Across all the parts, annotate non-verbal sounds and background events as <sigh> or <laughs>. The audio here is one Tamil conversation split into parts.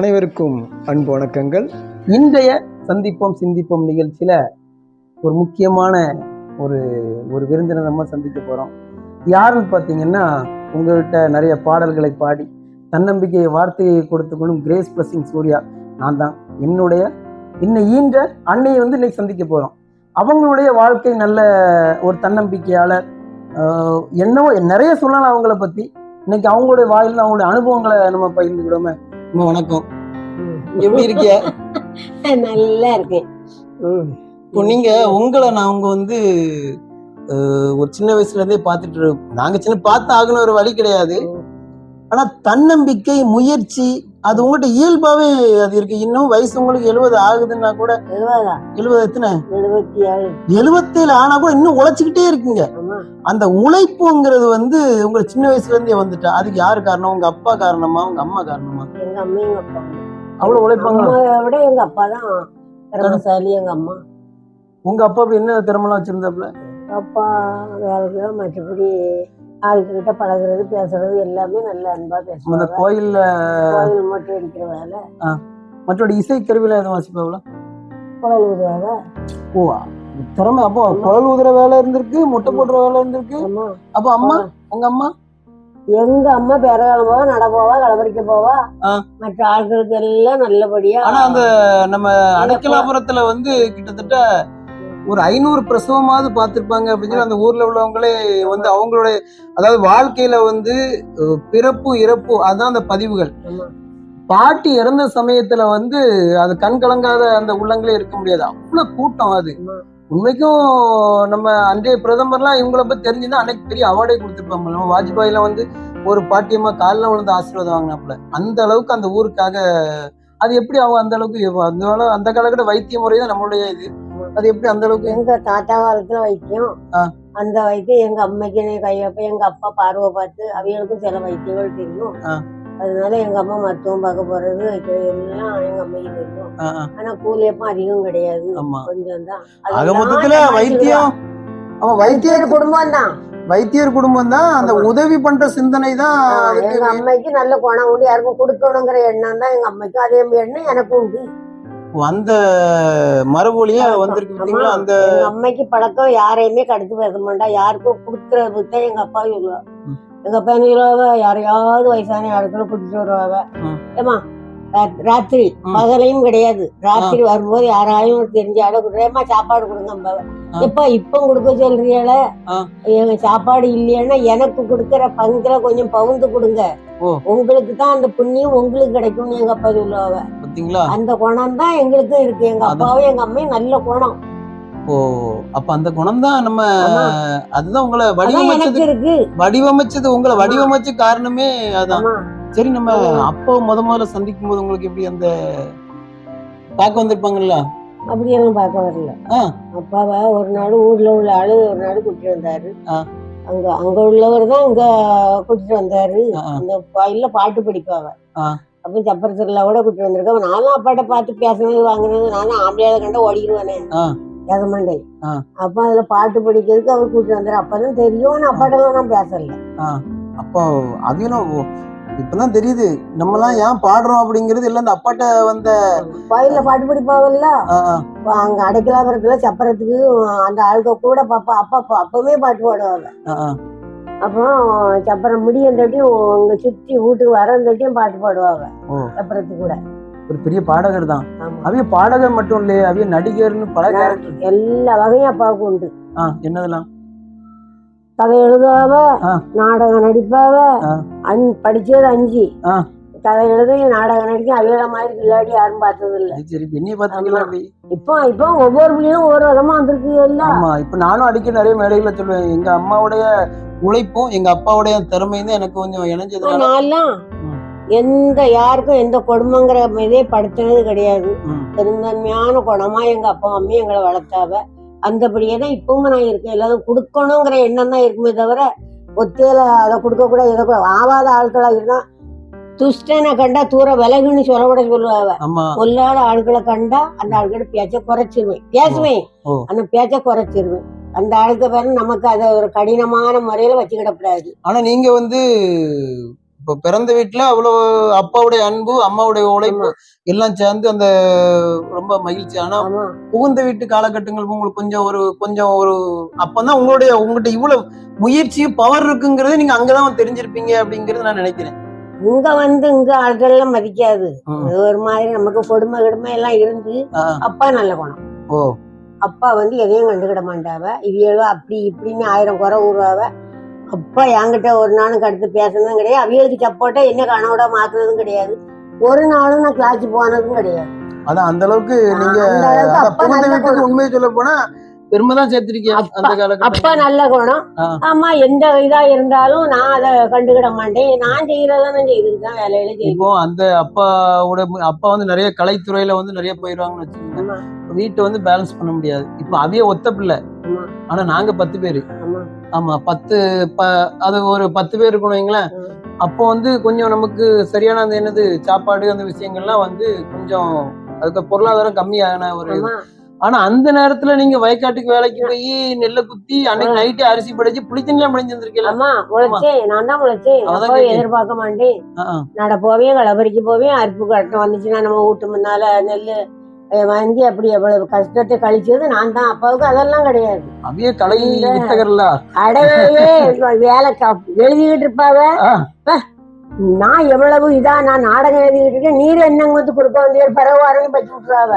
அனைவருக்கும் அன்பு வணக்கங்கள். இன்றைய சந்திப்போம் சிந்திப்போம் நிகழ்ச்சியில ஒரு முக்கியமான ஒரு ஒரு விருந்தினர் நம்ம சந்திக்க போறோம். யாருன்னு பார்த்தீங்கன்னா உங்கள்கிட்ட நிறைய பாடல்களை பாடி தன்னம்பிக்கை வார்த்தையை கொடுத்துக்கணும் கிரேஸ் பிளஸிங் சூர்யா. நான் தான். என்னுடைய இன்னை ஈன்ற அன்னையை வந்து இன்னைக்கு சந்திக்க போறோம். அவங்களுடைய வாழ்க்கை நல்ல ஒரு தன்னம்பிக்கையாளர் என்னவோ நிறைய சொல்லலாம் அவங்கள பத்தி. இன்னைக்கு அவங்களுடைய வாயில அவங்களுடைய அனுபவங்களை நம்ம பகிர்ந்துக்கிடுவோமே. அம்மா, வணக்கம். எப்படி இருக்கிய? <laughs> நல்லா இருக்கேன். இப்போ நீங்க உங்களை நாங்க வந்து அஹ், ஒரு சின்ன வயசுல இருந்தே பார்த்துட்டு இருக்கோம். நாங்க சின்ன பார்த்து ஆகணும் ஒரு வழி கிடையாது. ஆனா தன்னம்பிக்கை முயற்சி அது உங்கள்கிட்ட இயல்பாவே அது இருக்கு. இன்னும் வயசு உங்களுக்கு எழுபது ஆகுதுன்னா கூட எழுபதா? எத்தனை? எழுபத்தேழு ஆனா கூட இன்னும் உழைச்சிக்கிட்டே இருக்கீங்க. அந்த உழைப்புங்கிறது வந்து உங்க சின்ன வயசுல இருந்தே வந்துட்டா. அதுக்கு யாரு காரணம்? உங்க அப்பா காரணமா? உங்க அம்மா காரணமா? எங்க அம்மா எங்க அப்பா. அவ்வளவு உழைப்பாங்களா? அம்மாவை விட எங்க அப்பா தான் திறமசாலி எங்க அம்மா. உங்க அப்பா அப்படி என்ன திறமெல்லாம் வச்சிருந்தாப்புல? எங்க அப்பா வேலைக்கு மற்றபடி ஆளுக்கிட்ட பழகுறது பேசுறது எல்லாமே நல்ல அன்பா இந்த பேசுவாங்க கோயில்ல கோயில் மட்டும் அடிக்கிற வேலை. மற்றபடி இசை கருவில எதுவும் வாசிப்பாங்களா குழல் ஊதுவாங்க. ஓ திறமை. அப்போ குழல் ஊதுற வேலை இருந்திருக்கு முட்டை போடுற வேலை இருந்திருக்கு. அப்போ அம்மா உங்க அம்மா? எங்க அம்மா பேரகாலம் போவா நட போவா களபரிக்க போவா. மற்ற ஆட்களுக்கு எல்லாம் நல்லபடியா ஆனா அந்த நம்ம அடைக்கலாபுரத்துல வந்து கிட்டத்தட்ட ஒரு ஐநூறு பிரசவமாவது பார்த்திருப்பாங்க அப்படின்னு சொல்லி அந்த ஊர்ல உள்ளவங்களே வந்து அவங்களுடைய அதாவது வாழ்க்கையில வந்து பிறப்பு இறப்பு அதான் அந்த பதிவுகள். பாட்டி இறந்த சமயத்துல வந்து அது கண் கலங்காத அந்த உள்ளங்களே இருக்க முடியாது. அவ்வளவு கூட்டம் அது. உண்மைக்கும் நம்ம அன்றைய பிரதமர்லாம் இவங்கள பத்தி தெரிஞ்சுதான் அன்னைக்கு பெரிய அவார்டே கொடுத்துருப்பாங்க. நம்ம வாஜ்பாயில வந்து ஒரு பாட்டியம்மா காலில் விழுந்து ஆசீர்வாதம் வாங்கினாப்புல. அந்த அளவுக்கு அந்த ஊருக்காக அது எப்படி அவங்க அந்த அளவுக்கு அந்த காலகட்ட வைத்திய முறை தான் நம்மளுடைய இது. அது எப்படி அந்த அளவுக்கு? எங்க தாத்தா காலத்துல வைத்தியம். அந்த வைத்தியம் எங்க அம்மைக்கு கை வைப்ப எங்க அப்பா பார்வை பார்த்து அவைகளுக்கும் சில வைத்தியங்கள் தெரியும். அதனால எங்க அம்மா மருத்துவம் பார்க்க போறது எல்லாம் எங்க அம்மைக்கு தெரியும். ஆனா கூலியப்பம் அதிகம் கிடையாது. ஆமா. கொஞ்சம் தான். மொத்தத்துல வைத்தியம். அவன் வைத்தியர் குடும்பம் தான். வைத்தியர் குடும்பம் தான். அந்த ஆமா. உதவி பண்ற சிந்தனை தான் எங்க அம்மைக்கு நல்ல குணம் உண்டு. யாருக்கும் கொடுக்கணுங்கிற எண்ணம் தான் எங்க அம்மைக்கும். அதே எண்ணம் எனக்கும் உண்டு. அந்த மரபொழியா வந்திருக்கு பார்த்தீங்களா. அந்த அம்மைக்கு பழக்கம் யாரையுமே கடுத்து பேச மாட்டா யாருக்கும் கொடுக்கறது தான் எங்க அப்பா சொல்லுவா. எங்க அப்பா சொல்லுவாங்க யாரையாவது வயசான யாருக்குள்ள கூட்டிட்டு வருவாங்க. ஏமா ராத்திரி. பகலையும் கிடையாது ராத்திரி வரும்போது யாராயும் தெரிஞ்ச ஆட கொடுறேம்மா சாப்பாடு கொடுங்க. எப்ப இப்ப கொடுக்க சொல்றீங்கள. எங்க சாப்பாடு இல்லையானா எனக்கு கொடுக்கற பங்குல கொஞ்சம் பவுந்து கொடுங்க. உங்களுக்கு தான் அந்த புண்ணியம் உங்களுக்கு கிடைக்கும்னு எங்க அப்பா சொல்லுவாங்க பாத்தீங்களா அந்த குணம் தான் எங்களுக்கும் இருக்கு எங்க. அப்பாவும் எங்க அம்மையும் நல்ல குணம் ஓ அப்ப அந்த குணம் தான் நம்ம. அதுதான் உங்களை வடிவமைச்சது வடிவமைச்சது உங்களை. வடிவமைச்ச காரணமே அதான் சரி நம்ம. அப்போ முத முதல்ல சந்திக்கும் போது உங்களுக்கு எப்படி அந்த பார்க்க வந்திருப்பாங்கல்ல அப்படி எல்லாம் பார்க்க வரல. அப்பாவை ஒரு நாள் ஊர்ல உள்ள ஆளு ஒரு நாள் கூட்டிட்டு வந்தாரு. அங்க அங்க உள்ளவர் தான் இங்க கூட்டிட்டு வந்தாரு. அந்த கோயில்ல பாட்டு படிப்பாவ. அப்ப சப்பர திருவிழாவோட கூட்டிட்டு வந்திருக்கேன் நானும் அப்பாட்ட பார்த்து பேசுனது வாங்குனது நானும் ஆம்பளையால கண்டா ஓடிடுவானே. ஆ. அப்ப அதுல பாட்டு படிக்கிறதுக்கு அவர் கூட்டிட்டு வந்தாரு. அப்பதான் தெரியும் ஆனா அப்பாட்ட நான் பேசல. அப்போ அதையும் இப்பதான் தெரியுது. நம்மலாம் ஏன் பாடுறோம் அப்படிங்கிறது எல்லாம் இந்த அப்பாட்ட வந்த கோயில்ல பாட்டு படிப்பாவல்ல? அங்க அடைக்கலாபுரத்துல சப்பரத்துக்கு அந்த ஆளுக கூட பாப்பா அப்பா அப்பா அப்பவே பாட்டு பாடுவாங்க. அப்புறம் சப்பரம் முடியந்தட்டியும் இங்க சுத்தி வீட்டுக்கு வரந்தட்டியும் பாட்டு பாடுவாங்க ஓ. சப்பரத்துக்கு கூட ஒரு பெரிய பாடகர் தான் அவைய பாடகர் மட்டும் இல்லையே அவைய நடிகர்னு பல கேரக்டர் எல்லா வகையும் அப்பாவுக்கு உண்டு என்னதெல்லாம் கதை எழுதுவாவ ஆ. நாடகம் நடிப்பாவ. அஞ் படிச்சது அஞ்சு ஆ. கதை எழுதி நாடகம் நடிக்க அவையில மாதிரி இல்லாட்டி யாரும் பார்த்தது இல்ல சரி, என்னைய பாத்தீங்களா இப்போ இப்போ ஒவ்வொரு பிள்ளையும் ஒவ்வொரு விதமா வந்திருக்கு எல்லாம் ஆமா இப்ப நானும் அடிக்கடி நிறைய மேடைகளை சொல்லுவேன் எங்க அம்மாவுடைய உழைப்பும் எங்க அப்பாவுடைய திறமையும் தான் எனக்கு கொஞ்சம் இணைஞ்சதுனால. நான்லாம். எந்த யாருக்கும் எந்த கொடுமைங்கிற இதே படுத்தினது கிடையாது. பெருந்தன்மையான குணமா எங்க அப்பா அம்மா எங்களை வளர்த்தாவ. அந்தபடியே தான் இப்பவும் நான் இருக்கேன். எல்லாரும் கொடுக்கணுங்கிற எண்ணம் தான் இருக்குமே தவிர ஒத்தையில அதை கொடுக்க கூட இதை கூட ஆவாத ஆட்களா இருந்தா துஷ்டனை கண்டா தூர விலகுன்னு சொல்ல கூட சொல்லுவாவ ஆமா. கொல்லாத ஆட்களை கண்டா அந்த ஆட்களோட பேச்ச குறைச்சிருவேன். பேசுவேன். அந்த பேச்ச குறைச்சிருவேன். அந்த ஆளுக்கு பேரு நமக்கு அதை ஒரு கடினமான முறையில வச்சுக்கிடக்கூடாது. ஆனா நீங்க வந்து இப்போ பிறந்த வீட்டுல அவ்வளவு அப்பாவுடைய அன்பு அம்மாவுடைய உழைப்பு எல்லாம் சேர்ந்து அந்த ரொம்ப மகிழ்ச்சி ஆனா ஆமா. புகுந்த வீட்டு காலகட்டங்கள் உங்களுக்கு கொஞ்சம் ஒரு கொஞ்சம் ஒரு அப்பதான் உங்களுடைய உங்ககிட்ட இவ்வளவு முயற்சி பவர் இருக்குங்கிறது நீங்க அங்கதான் தெரிஞ்சிருப்பீங்க அப்படிங்கறது நான் நினைக்கிறேன். இங்க வந்து இங்க ஆட்கள் எல்லாம் மதிக்காது. அது ஒரு மாதிரி நமக்கு கொடுமை கிடுமை எல்லாம் இருந்து அப்பா நல்ல குணம். ஓ. அப்பா வந்து எதையும் கண்டுக்கிட மாட்டாவ. இவியலோ அப்படி இப்படின்னு ஆயிரம் குறை விடுவாவ அப்பா என்கிட்ட ஒரு நாளும் கடுத்து பேசுனதும் கிடையாது. அவியலுக்கு சப்போர்ட்டா என்ன கனவோட மாத்துனதும் கிடையாது. ஒரு நாளும் நான் கிளாஸ் போனதும் கிடையாது. அதான் அந்த அளவுக்கு நீங்க உண்மையை சொல்ல போனா பெருமை தான் சேர்த்திருக்கீங்க அப்பா- அந்த காலகட்டம்? அப்பா நல்ல குணம். ஆமா எந்த இதா இருந்தாலும் நான் அதை கண்டுக்கிட மாட்டேன். நான் செய்யறத நான் செய்துட்டு தான் வேலையில இப்போ அந்த அப்பாவோட அப்பா வந்து நிறைய கலைத்துறையில வந்து நிறைய போயிருவாங்கன்னு வச்சுக்கோங்க வீட்டை வந்து பேலன்ஸ் பண்ண முடியாது. இப்போ அவைய ஒத்த பிள்ளை. ஆனா நாங்க பத்து பேரு. ஆமா. பத்து அது ஒரு பத்து பேர் ம். அப்போ வந்து கொஞ்சம் நமக்கு சரியான அந்த என்னது சாப்பாடு அந்த விஷயங்கள்லாம் வந்து கொஞ்சம் அதுக்கு பொருளாதாரம் கம்மியான ஒரு ஆனா அந்த நேரத்துல நீங்க வயக்காட்டுக்கு வேலைக்கு போய் நெல்லை குத்தி அன்னைக்கு நைட்டு அரிசி படைச்சு புளித்தண்ணிலாம் முடிஞ்சு வந்திருக்கீங்களா ஆமா. உழைச்சேன் நான் தான் உழைச்சேன் அப்பாவை கேட்டேன். எதிர்பார்க்க மாட்டேன். நட போவேன் களபறிக்கு போவேன் அறுப்பு கட்டம் வந்துச்சுன்னா நம்ம வீட்டு முன்னால நெல் வாங்கி அப்படி எவ்வளவு கஷ்டத்தை கழிச்சது நான் தான். அப்பாவுக்கு அதெல்லாம் கிடையாது. இல்ல. வித்தகர்ல. அடவே வேலை எழுதிக்கிட்டு இருப்பாவ. நான் எவ்வளவு இதா நான் நாடகம் எழுதிக்கிட்டு இருக்கேன் நீர் என்னங்க வந்து கொடுக்க வந்திய பரவாயில்லைன்னு பச்சு விட்டுறாவ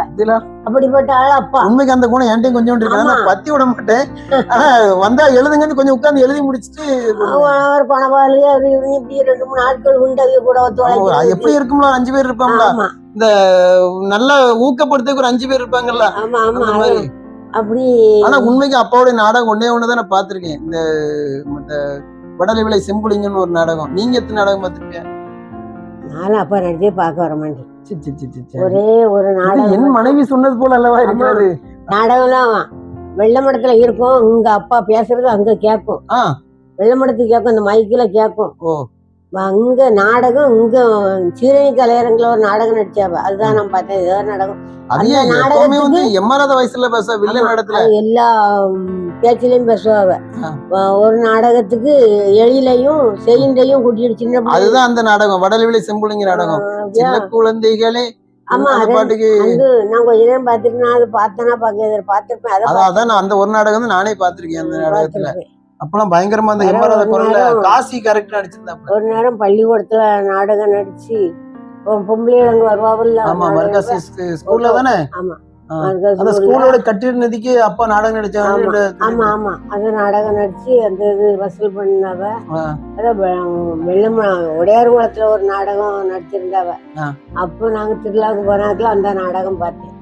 அப்படிப்பட்ட ஆள் அப்பா. உண்மைக்கு அந்த குணம் என்கிட்டயும் கொஞ்சம் இருக்கு. பத்தி விட மாட்டேன். ஆனா வந்தா எழுதுங்கன்னு கொஞ்சம் உட்கார்ந்து எழுதி முடிச்சுட்டு அவன் ஒரு அப்படி இப்படி ரெண்டு மூணு நாட்கள் உண்டது கூட எப்படி இருக்கும்ல அஞ்சு பேர் இருப்பாங்களா? ஆமா. நல்லா ஊக்கப்படுத்த ஒரு அஞ்சு பேர் இருப்பாங்கல்ல? அந்த மாதிரி. அப்படி. ஆனா உண்மைக்கு அப்பாவுடைய நாடகம் ஒன்னே ஒண்ணுதான் நான் பாத்திருக்கேன் இந்த இந்த வடலை விலை செம்புலிங்கன்னு ஒரு நாடகம். நீங்க எத்தனை நாடகம் பார்த்திருக்கீங்க? நானும் அப்பா நடிச்சே பார்க்க வர மாட்டேன். ஒரே ஒரு நாடகம். என் மனைவி சொன்னது போல அல்லவா இருக்கிறது? நாடகம்லாம் வெள்ளமடத்துல இருக்கும் இங்க அப்பா பேசுறது அங்க கேட்கும். ஆ. வெள்ளமடத்துக்கு கேட்கும் இந்த மைக்கில கேட்கும். ஓ. அங்க நாடகம் இங்க சீரணி கலையரங்குல ஒரு நாடகம் நடிச்சாவ. அதுதான் நான் பார்த்தேன் ஏதோ நாடகம். அந்த நாடகத்துக்கு- எம்மாறாத வயசுல பேச வில்ல நடத்துல எல்லா பேச்சிலையும் பேசுவாவ. ஒரு நாடகத்துக்கு எழிலையும் செயின்டையும் கூட்டிட்டு சின்ன அதுதான் அந்த நாடகம் வடலை விலை செம்புலிங்க நாடகம் சின்ன குழந்தைகளே ஆமா பாட்டுக்கு வந்து நான் கொஞ்ச நேரம் பார்த்துட்டு நான் அது பார்த்தேனா பார்க்க பார்த்திருப்பேன் அதை அதான் அந்த ஒரு நாடகம் நானே பாத்திருக்கேன் அந்த நாடகத்துல. அப்பெல்லாம் பயங்கரமா அந்த ஒரு குரல்ல நேரம் காசி கேரக்டர் நடிச்சிருந்தாப்புல ஒரு நேரம் பள்ளிக்கூடத்துல நாடகம் நடிச்சு பொம்பளைங்க வருவாவில்ல ஆமா. மர்காசி ஸ்கூல்ல தானே ஆமா அந்த. ஸ்கூலோட கட்டிட நிதிக்கு அப்பா நாடகம் நடிச்சாங்க ஆமா ஆமா அந்த நாடகம் நடிச்சு அந்த இது வசூல் பண்ணாவ. அதான் வெள்ளம் உடையார் குளத்துல ஒரு நாடகம் நடிச்சிருந்தாவ. அப்போ நாங்க திருவிழாவுக்கு போனாக்கல அந்த நாடகம் பார்த்தேன்.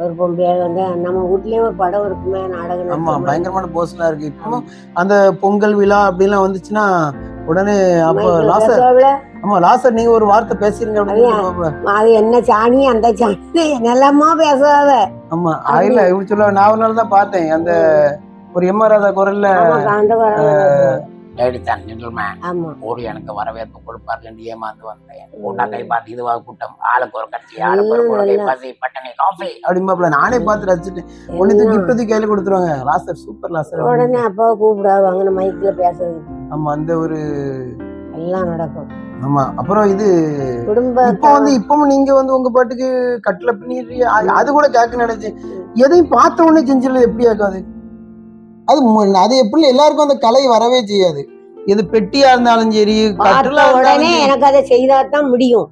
ஒரு பொம்பளையார் வந்து நம்ம வீட்லயே ஒரு படம் இருக்குமே நாடகம் ஆமா. பயங்கரமான போஸ்ட்லாம் இருக்கு. இப்போ அந்த பொங்கல் விழா அப்படிலாம் வந்துச்சுன்னா உடனே அப்ப லாசர் ஆமா லாசர் நீங்க ஒரு வார்த்தை பேசுறீங்க அப்படின்னு. அது என்ன சாணி அந்த சாணி நல்லமா பேசுவாவ ஆமா இல்ல இப்படி சொல்ல நான் ஒரு நாள் தான் பார்த்தேன். அந்த ஒரு ஆமா அந்த குரல்ல அண்ட் ஜென்டில்மேன் ஆமா. ஊர் எனக்கு வரவேற்பு கொடுப்பார்கள் ஏமாந்து வந்தேன். கூட்டா கை பார்த்து இதுவா கூட்டம். ஆளுக்கு ஒரு கட்சி ஆளுக்கு ஒரு கொள்கை. பசி பட்டணி காஃபி. அப்படிமாப்ல நானே பார்த்து ரசிச்சுட்டேன் ஒண்ணு தூக்கி இப்ப தூக்கி கையில கொடுத்துருவாங்க. லாசர் சூப்பர் லாசர் உடனே அப்பாவை கூப்பிடாவாங்க நம்ம மைக்ல பேசுறது ஆமா அந்த ஒரு எல்லாம் நடக்கும். ஆமா அப்புறம் இது குடும்ப இப்போ வந்து இப்பவும் நீங்க வந்து உங்க பாட்டுக்கு கட்டில பின்னி அது கூட கேட்க நினைச்சேன் எதையும் பார்த்த உடனே செஞ்சிடல எப்படி ஆக்காது அது அது எப்படி எல்லாருக்கும் அந்த கலை வரவே செய்யாது. இது பெட்டியா இருந்தாலும் சரி கட்டிலா உடனே எனக்கு அதை செய்தா தான் முடியும்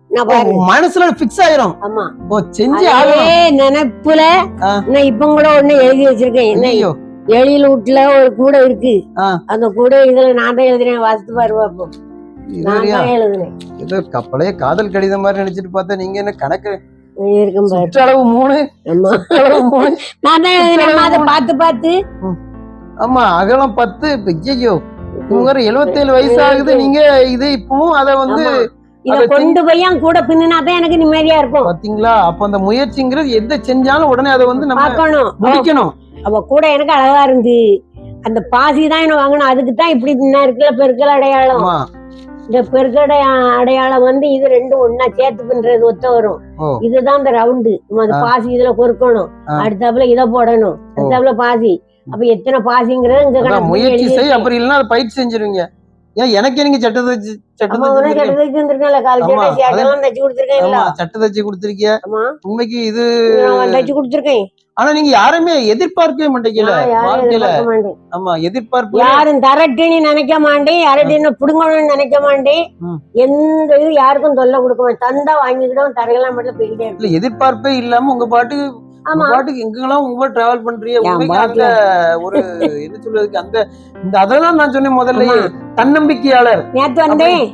மனசுல பிக்ஸ் ஆயிரும். ஆமா. ஓ செஞ்சு அதே நினைப்புல. நான் இப்ப கூட ஒண்ணு எழுதி வச்சிருக்கேன். என்ன ஐயோ. எழில் வீட்டுல ஒரு கூடை இருக்கு. அந்த கூடை இதுல நான் தான் எழுதுறேன். வாசித்து பாரு பாப்போம் இது நான் வரையா? தான் எழுதுனேன் ஏதோ கப்பலையே காதல் கடிதம் மாதிரி நினைச்சிட்டு பார்த்தா நீங்க என்ன கணக்கு? இருக்கும் மூணு. மூணு. நான் தான் எழுதுனேன் அதை பார்த்து பார்த்து. ஆமா அகலம் பத்து ஐயோ ஒரு 77 வயசு ஆகுது நீங்க இது இப்பவும் அத வந்து. இத கொண்டு போய் கூட பின்னுனா தான் எனக்கு நிம்மதியா இருக்கும். பாத்தீங்களா? அப்ப அந்த முயற்சிங்கிறது எந்த செஞ்சாலும் உடனே அதை வந்து நம்ம முடிக்கணும். அவ கூட எனக்கு அழகா இருந்து அந்த பாசி தான் என்ன வாங்கணும். அதுக்கு தான் இப்படி இன்னும் இருக்குல்ல பெருக்கல் அடையாளம். இந்த பெருக்கடை அடையாளம் வந்து இது ரெண்டும் ஒண்ணா சேர்த்து பண்றது ஒத்த வரும். இதுதான் இந்த ரவுண்டு அந்த ஆ. பாசி இதுல கொறுக்கணும் ஆ. அடுத்தாப்புல இத போடணும். அடுத்தாப்புல பாசி. அப்ப எத்தனை பாசிங்கிறது இங்க முயற்சி செய். அப்படி இல்லைன்னா பயிற்சி செஞ்சிருவீங்க. ஏன் எனக்கு நீங்க சட்டை தச்சு சட்டை தச்சு கொடுத்திருக்கீங்க. உண்மைக்கு இது தச்சு கொடுத்துருக்கேன். ஆனா நீங்க யாருமே எதிர்பார்க்கவே மாட்டீங்கல்ல வாழ்க்கையில. ஆமா எதிர்பார்ப்பு. யாரும் தரட்டுன்னு நினைக்க மாட்டேன் யார்கிட்ட புடுங்கணும்னு நினைக்க மாட்டேன். எந்த இது யாருக்கும் தொல்லை கொடுக்க மாட்டேன். தந்தா வாங்கிக்கிட்டோம் தரையெல்லாம் மட்டும் போயிட்டே இல்ல எதிர்பார்ப்பே இல்லாம உங்க ஆமா பாட்டுக்கு எங்கெல்லாம் உங்க டிராவல் பண்றீங்க அந்த ஒரு என்ன சொல்றதுக்கு அந்த இந்த அதெல்லாம் நான் சொன்னேன் முதல்ல. தன்னம்பிக்கையாளர் நேத்து வந்தேன்.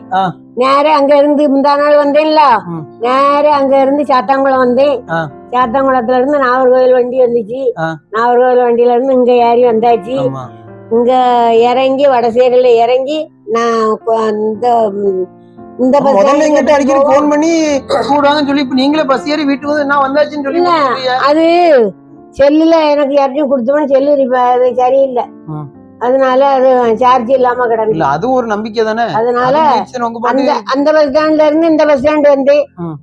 நேரே அங்க இருந்து முந்தா நாள் வந்தேன்ல. நேரே அங்க இருந்து சாத்தாங்குளம் வந்தேன். சாத்தாங்குளத்துல இருந்து நாகர்கோவில் வண்டி வந்துச்சு. நாகர்கோவில் வண்டியில இருந்து இங்க ஏறி வந்தாச்சு இங்க இறங்கி வடசேரியில இறங்கி நான் இந்த இந்த bus முதல்ல எங்கிட்ட அடிக்கடி. போன் பண்ணி கூடுவாங்கன்னு சொல்லி இப்ப நீங்களே பஸ் ஏறி வீட்டுக்கு வந்து நான் வந்தாச்சுன்னு சொல்லி. அது செல்லுல எனக்கு யார்ட்டையும் கொடுத்தோம்னு செல்லு அது சரியில்லை. அதனால அது சார்ஜ் இல்லாம இல்ல அது ஒரு நம்பிக்கை தானே அதனால அந்த அந்த பஸ் ஸ்டாண்ட்ல இருந்து இந்த பஸ் ஸ்டாண்ட் வந்து.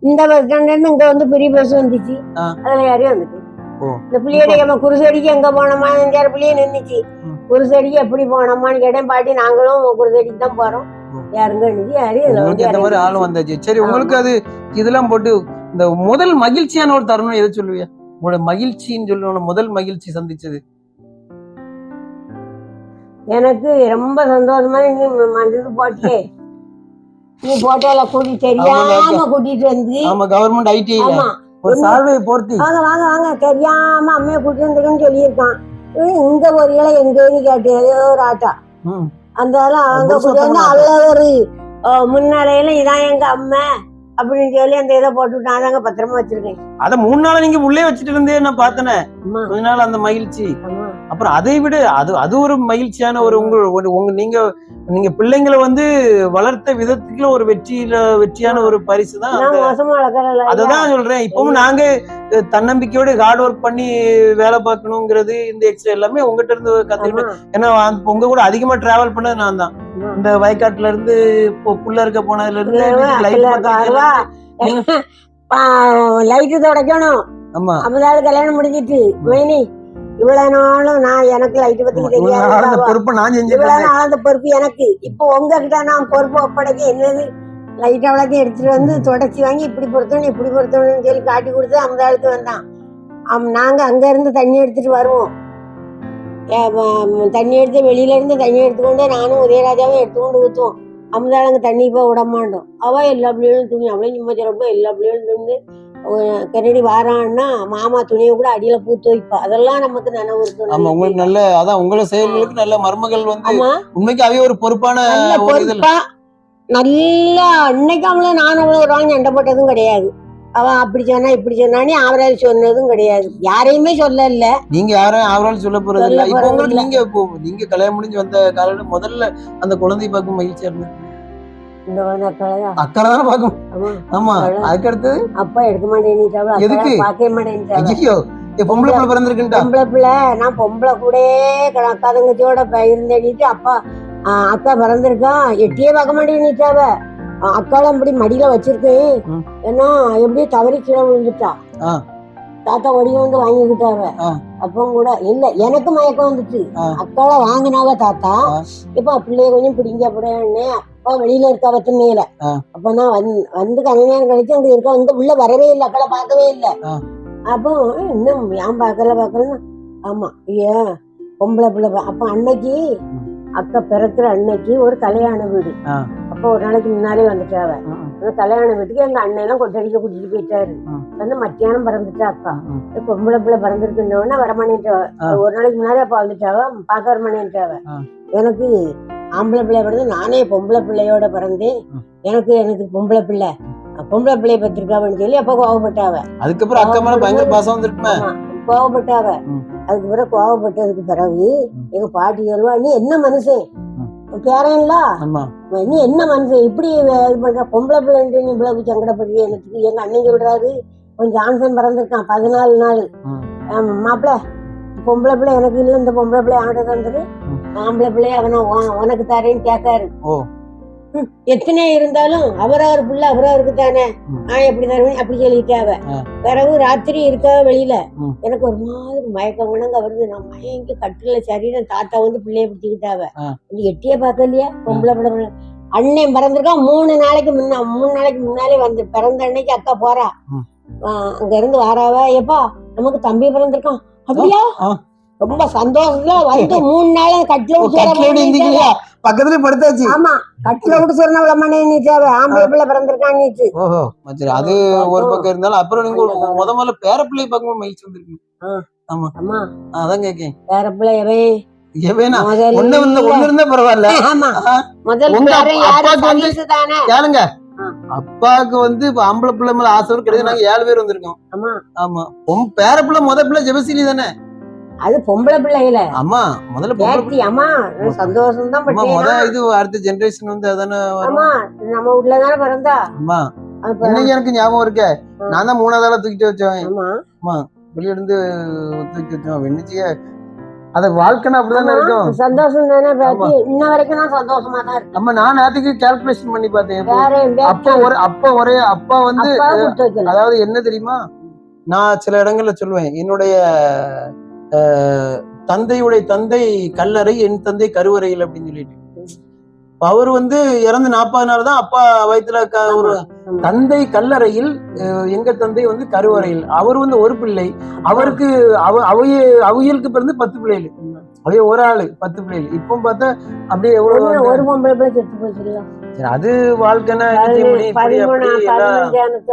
இந்த பஸ் ஸ்டாண்ட்ல இருந்து இங்க வந்து பெரிய பஸ் வந்துச்சு. அதுல ஏறி வந்துட்டு. இந்த புளியடி நம்ம குருசடிக்கு எங்க போனோமா புளிய நின்னுச்சு ம். குருசடிக்கு எப்படி போனோமான்னு கேட்டேன் பாட்டி நாங்களும் குருசடிக்கு தான் போறோம். யாருங்க? நினைச்சு யாரு இதுல உங்களுக்கு இந்த மாதிரி வந்தாச்சு. சரி உங்களுக்கு அது இதெல்லாம் போட்டு இந்த முதல் மகிழ்ச்சியான ஒரு தருணம் எதை சொல்லுவியா? உங்களோட மகிழ்ச்சின்னு சொல்லுவோம் முதல் மகிழ்ச்சி சந்திச்சது. எனக்கு ரொம்ப சந்தோஷமா நீ மந்தது போட்டியே நீ போட்டோல கூட்டி தெரியாம கூட்டிட்டு வந்து. ஆமா கவர்மெண்ட் ஐடி ஒரு சால்வை போர்த்தி. வாங்க வாங்க வாங்க. தெரியாம அம்மைய கூட்டி வந்துருக்குன்னு சொல்லியிருக்கான். இங்க ஒரு இலை எங்கேன்னு கேட்டு ஒரு ஆட்டா. அந்த அங்க ஒரு அஹ், முன்னாடையில இதான் எங்க அம்மா. அப்படின்னு சொல்லி அந்த இதை போட்டு விட்டான் அதாங்க பத்திரமா வச்சிருக்கேன். அத மூணு நாள் நீங்க உள்ளே வச்சுட்டு இருந்தே நான் பார்த்தனே. கொஞ்ச நாள் அந்த மகிழ்ச்சி. அப்புறம் அதை விட அது அது ஒரு மகிழ்ச்சியான ஒரு உங்க உங்க நீங்க நீங்க பிள்ளைங்களை வந்து வளர்த்த விதத்துக்குள்ள ஒரு வெற்றியில வெற்றியான ஒரு பரிசு தான் நான் அததான் சொல்றேன். இப்பவும் நாங்க தன்னம்பிக்கையோட ஹார்ட் ஒர்க் பண்ணி வேலை பார்க்கணுங்கிறது இந்த எக்ஸ்ட்ரா எல்லாமே உங்ககிட்ட இருந்து கத்துக்கிட்டு ஆமா ஏன்னா உங்க கூட அதிகமா டிராவல் பண்ணது நான் தான். இந்த வயக்காட்டுல இருந்து புள்ள இருக்க போனதுல இருந்து. லைட்டு தொடக்கணும். ஆமா. கல்யாணம் முடிஞ்சிட்டு இவ்வளவு நாளும் நான் எனக்கு லைட்டு பத்தி அந்த தெரியாது பொறுப்பை நான் இவ்வளவு நாள் அந்த பொறுப்பு எனக்கு. இப்போ உங்ககிட்ட நான் பொறுப்பு ஒப்படைக்க என்னது? லைட் அவ்வளோத்தையும் எடுத்துட்டு வந்து தொடச்சி வாங்கி இப்படி பொருத்தணும் இப்படி பொருத்தணும்னு சொல்லி காட்டி கொடுத்து அமுதாளுக்கு வந்தான். நாங்க அங்க இருந்து தண்ணி எடுத்துட்டு வருவோம். தண்ணி எடுத்து வெளியில இருந்து தண்ணி எடுத்துக்கொண்டு நானும் உதயராஜாவும் எடுத்துக்கொண்டு ஊற்றுவோம் அமுதாளுங்க தண்ணி போய் விட மாட்டோம். அவ எல்லா பிள்ளைகளும் துணி அவளே நிம்மதி ரொம்ப எல்லா பிள்ளைகளும் துணி கரடி வாரான்னா மாமா துணியை கூட அடியில பூத்து வைப்பா. அதெல்லாம் நமக்கு நினைவு இருக்கு ஆமா உங்களுக்கு நல்ல அதான் உங்கள செயல்களுக்கு நல்ல மருமகள் வந்து உண்மைக்கு அவைய ஒரு பொறுப்பான பொறுப்பா நல்லா அன்னைக்கு அவளும் நானும் அவ்வளவு ஒரு சண்டை போட்டதும் கிடையாது. அவன் அப்படி சொன்னா இப்படி சொன்னானே அவரால் சொன்னதும் கிடையாது. யாரையுமே சொல்லல. நீங்க யாரும் அவரால் சொல்ல போறது இல்ல. இப்போ உங்களுக்கு. நீங்க இப்போ நீங்க கல்யாணம் முடிஞ்சு வந்த காலையில முதல்ல அந்த குழந்தை பார்க்கும் மகிழ்ச்சியா இருந்தது? அக்கறை தானே பார்க்கும். ஆமா. அதுக்கு அடுத்தது அப்பா எடுக்க மாட்டேன்னுட்டாவா எதுக்கு? ஐயோ இப்ப பொம்பளை பிள்ளை பிறந்திருக்குன்ட்டா? பொம்பளை பிள்ளை நான் பொம்பளை கூடயே க- அக்கா தங்கச்சியோட ப- இருந்தேன்னுட்டு அப்பா அக்கா பிறந்திருக்கான். எட்டியே பார்க்க மாட்டேன்னுட்டாவ. அக்காலாம் இப்படி மடியில வச்சிருக்கேன். ஏன்னா எப்படியோ தவறி கீழே விழுந்துட்டா. தாத்தா ஒடி வந்து வாங்கிக்கிட்டாவ ஆ. அப்போ கூட இல்ல எனக்கு மயக்கம் வந்துச்சு ஆ. அக்கால வாங்கினாவ தாத்தா. இப்ப பிள்ளைய கொஞ்சம் பிடிங்க அப்படின்னே அப்பா வெளியில இருக்கா ஆ. அப்பதான் வந்து வந்து கொஞ்ச நேரம் கழிச்சு அங்க இருக்கா இங்க உள்ள வரவே இல்லை அக்கால பார்க்கவே இல்லை. அப்போ இன்னும் ஏன் பார்க்கல பார்க்கலன்னு ஆமா ஏன் பொம்பளை பிள்ளை அப்ப அன்னைக்கு. அக்கா பிறக்கிற அன்னைக்கு ஒரு கல்யாண வீடு ஆ. அப்போ ஒரு நாளைக்கு முன்னாலே வந்துட்டாவ கல்யாண வீட்டுக்கு எங்க அண்ணன் எல்லாம் கொட்டடிக்க கூட்டிட்டு போயிட்டாரு. வந்து மத்தியானம் பிறந்துட்டா அக்கா பொம்பளை பிள்ளை பிறந்திருக்குன்னு வரமாட்டேன்ட்டாவ ஆ. ஒரு நாளைக்கு முன்னாலே அப்ப வந்துட்டாவ பார்க்க வரமாட்டேன்ட்டாவ ஆ. எனக்கு ஆம்பளை பிள்ளை பிறந்து நானே பொம்பளை பிள்ளையோட பிறந்தேன். எனக்கு எனக்கு பொம்பளை பிள்ளை பொம்பளை பிள்ளைய பெற்றிருக்காவன்னு சொல்லி அப்ப கோவப்பட்டாவ அதுக்கப்புறம் அக்கா மேல பயங்கர பாசம் வந்துருக்குமே கோவப்பட்டாவ. அதுக்கு பிறகு கோவப்பட்டதுக்கு பிறகு. எங்க பாட்டி சொல்லுவா நீ என்ன மனுஷன் ஆமா. நீ என்ன மனுஷன் இப்படி இது பண்ற? பொம்பளை பிள்ளைன்ட்டு நீ இவ்வளவு சங்கடப்படுறிய எனக்கு எங்க அண்ணன் சொல்றாரு கொஞ்சம் ஜான்சன் பிறந்திருக்கான் பதினாலு நாள். ம். ஆமா, மாப்பிள பொம்பளை பிள்ளை எனக்கு இல்ல இந்த பொம்பளை பிள்ளை அவன்கிட்ட தந்துரு. ஆம்பளை பிள்ளை அவனை உன- உனக்கு தரேன்னு கேட்காரு. எத்தனை இருந்தாலும் அவரவர் புள்ள அவரவருக்கு தானே. நான் எப்படி தருவேன் அப்படி சொல்லிட்டாவ. பிறகு ராத்திரி இருக்காவ வெளியில. எனக்கு ஒரு மாதிரி மயக்கம் குணங்க வருது. நான் மயங்கி கட்டில சரீரம் தாத்தா வந்து பிள்ளைய பிடிச்சிக்கிட்டாவ. நீ எட்டியே பார்க்கலையா பொம்பளை பிள்ளை அண்ணன் பிறந்திருக்கான் மூணு நாளைக்கு முன்ன மூணு நாளைக்கு முன்னாலே வந்து பிறந்த அன்னைக்கு அக்கா போறா. அங்க இருந்து வாராவ. எப்பா நமக்கு தம்பி பிறந்திருக்கான். அப்படியா. ரொம்ப சந்தோஷத்துல வந்து <laughs> மூணு நாள் கட்டில எந்திக்கலையா பக்கத்துல படுத்தாச்சு. ஆமா கட்டில விட்டு சொன்ன மணி நீச்சாவ ஆம்பளை பிள்ளை பிறந்திருக்கான் நீச்சு. ஓஹோ சரி அது ஒரு பக்கம் இருந்தாலும் அப்புறம் நீங்க முத முதல்ல பேர பிள்ளை பார்க்கும்போது மகிழ்ச்சி வந்திருக்கு ஆமா. அதான் கேக்கேன். <laughs> ஆமா. ஆ. முதல் உங்க பேரன் யாரு? அப்பாவுக்கு வந்து- சதீஷ் தானே. கேளுங்க. அப்பாவுக்கு வந்து இப்ப ஆம்பளை பிள்ளை மேல ஆசை கிடையாது. நாங்க ஏழு பேர் வந்திருக்கோம். ஆமா. ஆமா. உன் பேர பிள்ளை முத பிள்ளை ஜெபசீலி தானே? அது பொம்பளை பிள்ளைகள ஆமா முதல்ல பொம்பளை அம்மா சந்தோஷம் தான் அம்மா முத இது அடுத்த ஜெனரேஷன் வந்து அதானே ஆமா நம்ம வீட்டுல தானே பிறந்தா? அம்மா இன்னைக்கு எனக்கு ஞாபகம் இருக்க. நான் தான் மூணாவதால தூக்கிட்டு வச்சேன். ஆமா வெளிய இருந்து தூக்கி வச்சோம் வெண்ணிச்சிய அத வாழ்க்கைனா அப்படிதானே இருக்கும். சந்தோஷம் தானே பேத்தி? இன்ன வரைக்கும் நான் சந்தோஷமா தான் இருக்கேன். நம்ம நான் நேத்துக்கு கால்குலேஷன் பண்ணி பார்த்தேன். அப்பா ஒரு அப்பா ஒரே அப்பா வந்து அதாவது என்ன தெரியுமா? நான் சில இடங்கள்ல சொல்லுவேன். என்னுடைய தந்தையுடைய தந்தை கல்லறை என் தந்தை கருவறையில் அப்படின்னு சொல்லிட்டு. அவர் வந்து இறந்து நாற்பது நாள் தான் அப்பா வயித்துல க- ஒரு. தந்தை கல்லறையில் எங்க தந்தை வந்து கருவறையில். அவர் வந்து ஒரு பிள்ளை. அவருக்கு அவ அவைய அவையலுக்கு பிறந்து பத்து பிள்ளைகள். அவைய ஒரு ஆளு பத்து பிள்ளைகள். இப்போ பார்த்தா அப்படியே எவ்வளவு ஒரு பொம்பளை பிள்ளை செத்து போச்சு சரி அது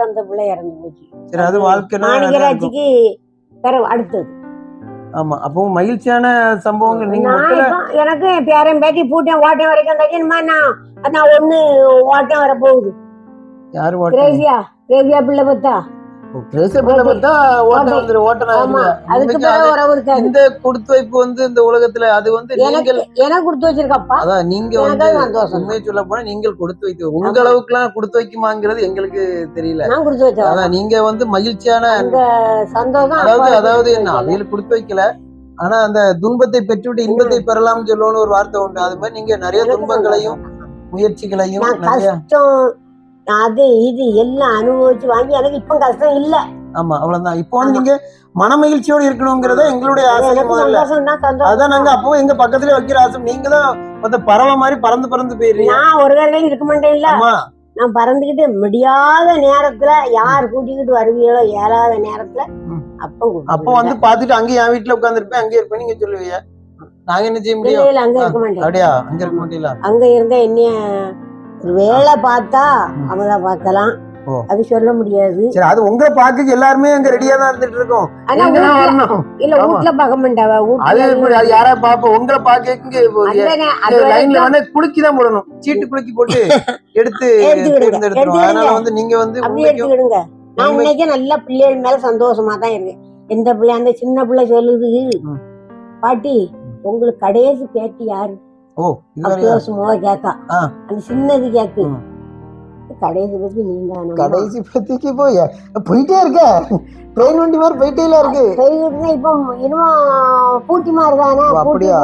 அந்த பிள்ளை இறந்து போச்சு. சரி அது பிறகு அடுத்தது. ஆமா அப்போ மகிழ்ச்சியான சம்பவங்கள். நீங்க எனக்கு என் பேரன் பேட்டி பூட்டேன் ஓட்டம் வரைக்கும் தைக்கணுமா நான் அதான் ஒண்ணு ஓட்டம் வர போகுது யாரு ஓட்ட கிரேசியா கிரேசியா பிள்ளை பத்தா? இந்த கொடுத்து வைப்பு வந்து இந்த உலகத்துல அது வந்து நீங்கள் கொடுத்து வச்சிருக்கப்பா. அதான் நீங்க வந்து உண்மையை சொல்ல போனா நீங்கள் கொடுத்து வைத்து உங்க. அளவுக்கு எல்லாம் கொடுத்து வைக்குமாங்கிறது எங்களுக்கு தெரியல. நான் கொடுத்து வச்சேன் அதான் நீங்க வந்து மகிழ்ச்சியான சந்தோஷம் அதாவது அதாவது என்ன. அவையில் கொடுத்து வைக்கல. ஆனா அந்த துன்பத்தை பெற்றுவிட்டு இன்பத்தை பெறலாம்னு சொல்லணும்னு ஒரு வார்த்தை உண்டு. அது மாதிரி நீங்க நிறைய துன்பங்களையும் முயற்சிகளையும் கஷ்டம் அது இது எல்லாம் அனுபவிச்சு வாங்கி எனக்கு இப்ப கஷ்டம் இல்ல. ஆமா அவ்வளவுதான். இப்போ வந்து நீங்க மன மகிழ்ச்சியோட இருக்கணுங்கிறத எங்களுடைய ஆசை முதல்ல அதான் நாங்க அப்போ எங்க பக்கத்துல வைக்கிற ஆசை. நீங்க தான் மொத்த பறவை மாதிரி பறந்து பறந்து போயிடுறீங்க. நான் ஒரு வேலையும் இருக்க மாட்டேன் இல்ல. நான் பறந்துகிட்டு முடியாத நேரத்துல யார் கூட்டிக்கிட்டு வருவீங்களோ ஏழாத நேரத்துல. அப்ப அப்போ வந்து பாத்துட்டு அங்கேயே என் வீட்டுல உட்காந்துருப்பேன் அங்கே இருப்பேன். நீங்க சொல்லுவீங்க. நாங்க என்ன செய்ய முடியும்? அங்க இருக்க மாட்டேன். அப்படியா? அங்க இருக்க மாட்டீங்களா? அங்க இருந்தா என்னைய ஒரு வேலை பார்த்தா ம். அவங்கள பார்க்கலாம். அது சொல்ல முடியாது. சரி அது உங்களை பாக்க எல்லாருமே அங்க ரெடியா தான் இருந்துட்டு இருக்கோம். வீட்ல- இல்ல ஆமா. வீட்டுல பார்க்க மாட்டாவ? அது அது யாரா பாப்போம் உங்களை பாக்க இங்க அந்த நே- அது லைன்ல வந்து குலுக்கி தான் போடணும். சீட்டு குலுக்கி போட்டு <laughs> எடுத்து தேர்ந்தெடுத்துரும் அதனால. வந்து நீங்க வந்து எடுத்துக்கிடுங்க. நான் இன்னைக்கு நல்ல பிள்ளைகள் மேல சந்தோஷமா தான் இருக்கேன். எந்த பிள்ளை அந்த சின்ன பிள்ளை சொல்லுது. பாட்டி உங்களுக்கு கடைசி பேட்டி யாரு? ஓ பேசுமோ கேக்கா. ஆ. அந்த சின்னது கேக்கு. கடைசி பத்தி நீங்க கடைசி பத்திக்கு போய் போயிட்டே இருக்க. ட்ரெயின் வண்டி மாதிரி போயிட்டே இருக்கு. இப்போ இன்னும் பூட்டி மாதிரி தானே அப்படியா?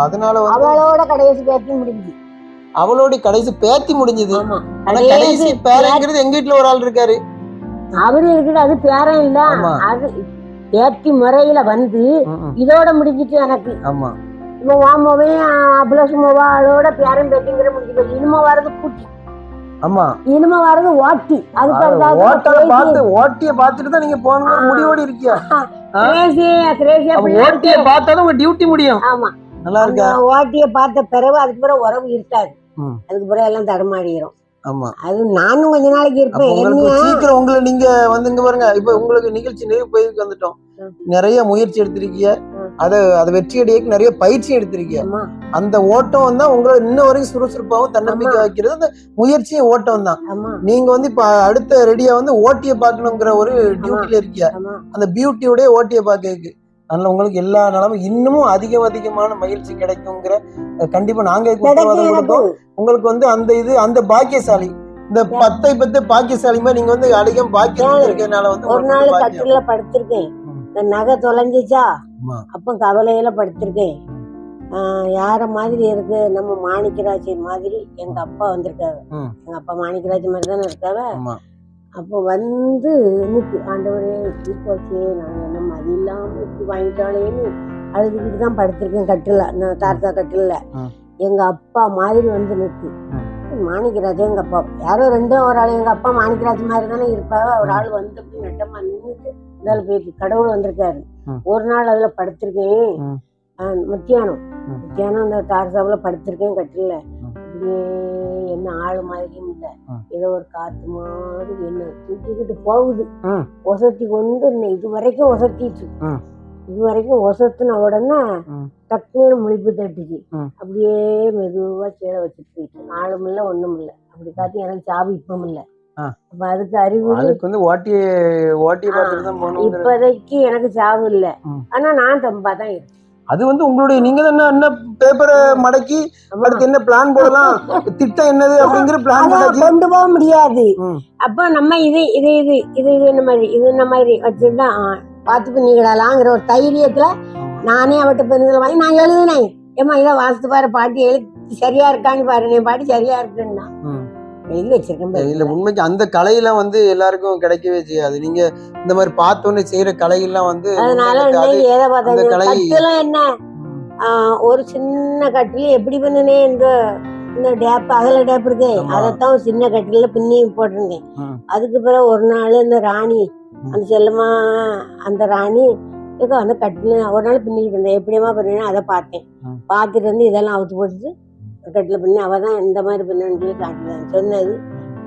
அதனால அவளோட கடைசி பேட்டி முடிஞ்சு அவளோட கடைசி பேத்தி முடிஞ்சது. ஆனா கடைசி பேரங்கிறது எங்க வீட்டுல ஒரு ஆள் இருக்காரு. அவரு இருக்குது அது பேரன் இல்ல. அது பேட்டி முறையில வந்து. இதோட முடிஞ்சிட்டு எனக்கு. ஆமா. இப்போ வாமோவே பிளஸ் மோவாளோட பேரன் பேட்டிங்கிற முடிஞ்சு போச்சு. இனிமே வர்றது பூட்டி. ஆமா. இனிமே வர்றது ஓட்டி. அதுக்கு ஓட்டல பார்த்து ஓட்டிய பார்த்துட்டு தான் நீங்க ஆ. முடிவோடு இருக்கியா கிரேசி கிரேசியா ஓட்டிய பார்த்தாதான் உங்க டியூட்டி முடியும். ஆமா. நல்லா இருக்கா? ஓட்டிய பார்த்த பிறகு அதுக்கு பிறகு உறவு இருக்காது. அதுக்கு பிறகு எல்லாம் தடுமாறிடும் ஆமா. அது நானும் கொஞ்ச நாளைக்கு இருப்பேன். சீக்கிரம் உங்களை நீங்க வந்து இங்க பாருங்க. இப்ப உங்களுக்கு நிகழ்ச்சி நிறைய போயிருக்கு வந்துட்டோம். நிறைய முயற்சி எடுத்திருக்கீங்க ம். அத அதை வெற்றி அடையக்கு நிறைய பயிற்சி எடுத்திருக்கீங்க ஆமா. அந்த ஓட்டம் தான் உங்களை இன்ன வரைக்கும் சுறுசுறுப்பாகவும் தன்னம்பிக்கை. வைக்கிறது அந்த முயற்சியும் ஓட்டம் தான். நீங்க வந்து இப்ப அடுத்த ரெடியா வந்து ஓட்டிய பார்க்கணுங்கிற ஒரு டியூட்டில இருக்கியா. அந்த பியூட்டியோட ஓட்டிய பார்க்கறதுக்கு. அதனால உங்களுக்கு எல்லா நிலமும் இன்னமும் அதிகம் அதிகமான மகிழ்ச்சி கிடைக்குங்கிற கண்டிப்பா நாங்க கொடுத்தோம். உங்களுக்கு வந்து அந்த இது அந்த பாக்கியசாலி இந்த பத்தை பத்து பாக்கியசாலி மாதிரி நீங்க வந்து அதிகம் பாக்கியம் இருக்கிறதுனால வந்து ஒரு நாள். கட்டில படுத்திருக்கேன். நகை தொலைஞ்சிச்சா. அப்ப கவலையில படுத்திருக்கேன். யார மாதிரி இருக்கு? நம்ம மாணிக்கராஜ் மாதிரி எங்க அப்பா வந்திருக்காரு. எங்க அப்பா மாணிக்கராஜ் மாதிரி தானே இருக்காவ? அப்போ வந்து நிற்கு ஆண்டவரே போச்சு நான் என்ன மதி இல்லாம இப்படி வாங்கிட்டாளேன்னு அழுதுகிட்டு தான் படுத்திருக்கேன் கட்டில நான் தாத்தா கட்டில. எங்க அப்பா மாதிரி வந்து நிற்கு மாணிக்கராஜ் எங்க அப்பா. யாரோ ரெண்டும் ஒரு ஆள். எங்க அப்பா மாணிக்கராஜ் மாதிரி தானே இருப்பாங்க ஒரு ஆள் வந்து அப்படி நட்டமா நின்றுட்டு இந்தால போயிட்டு கடவுள் வந்திருக்காரு. ஒரு நாள் அதுல படுத்திருக்கேன் மத்தியானம். மத்தியானம் அந்த தார் சாப்பில் படுத்திருக்கேன் கட்டில ம். அப்படியே என்ன ஆள் மாதிரியும் இல்லை. ஏதோ ஒரு காத்து மாதிரி என்ன தூக்கிக்கிட்டு போகுது. ஒசத்தி கொண்டு இது வரைக்கும் ஒசத்திட்டு ம். இது வரைக்கும் ஒசத்துன உடனே ம். டக்குன்னு முழிப்பு தட்டுச்சு. அப்படியே மெதுவா கீழே வச்சுட்டு போயிட்டு நாளும் இல்ல ஒண்ணும் இல்ல அப்படி காட்டி எனக்கு சாவி இப்பவும் இல்ல அதுக்கு அறிகுறி அதுக்கு வந்து ஓட்டிய ஓட்டிய பார்த்துட்டு தான் போகணும் இப்போதைக்கு எனக்கு சாவு இல்ல. ஆனா நான் தம்பா தான் இருக்கேன். அது வந்து உங்களுடைய நீங்க என்ன என்ன பேப்பரை மடக்கி அடுத்து என்ன பிளான் போடலாம் திட்டம் என்னது அப்படிங்கிற பிளான் கொண்டு போக முடியாது. அப்ப நம்ம இது இது இது இது இது இந்த மாதிரி இது இந்த மாதிரி வச்சுதான் பார்த்து பண்ணிக்கிடலாங்கிற ஒரு தைரியத்துல நானே அவட்ட பெருந்தல் வாங்கி நான் எழுதுனேன். ஏமா இதை வாசித்து பாரு பாட்டி எழுதி சரியா இருக்கான்னு பாரு என் பாட்டி சரியா இருக்குன்னா. எழுதி வச்சிருக்கேன். இல்ல உண்மைக்கு அந்த கலையெல்லாம் வந்து எல்லாருக்கும் கிடைக்கவே செய்யாது நீங்க இந்த மாதிரி பார்த்தோன்னே செய்யற கலையெல்லாம் வந்து அதனால கலை- கட்டிலும் என்ன ஒரு சின்ன கட்டில் எப்படி பண்ணுனே இந்த இந்த டேப் அகல டேப் இருக்கு. அதைத்தான் சின்ன கட்டில பின்னி போட்டிருந்தேன். அதுக்கு பிறகு ஒரு நாள் இந்த ராணி. அந்த செல்லம்மா அந்த ராணி ஏதோ அந்த கட்டில் ஒரு நாள் பின்னிக்கிட்டு இருந்தேன் எப்படியமா பண்ணினேன் அதை பார்த்தேன். பார்த்துட்டு வந்து இதெல்லாம் அவுத்து போட்டுட்டு கட்டில் பின்னி அவள் தான் இந்த மாதிரி பின்னு சொல்லி காட்டினேன் சொன்னது.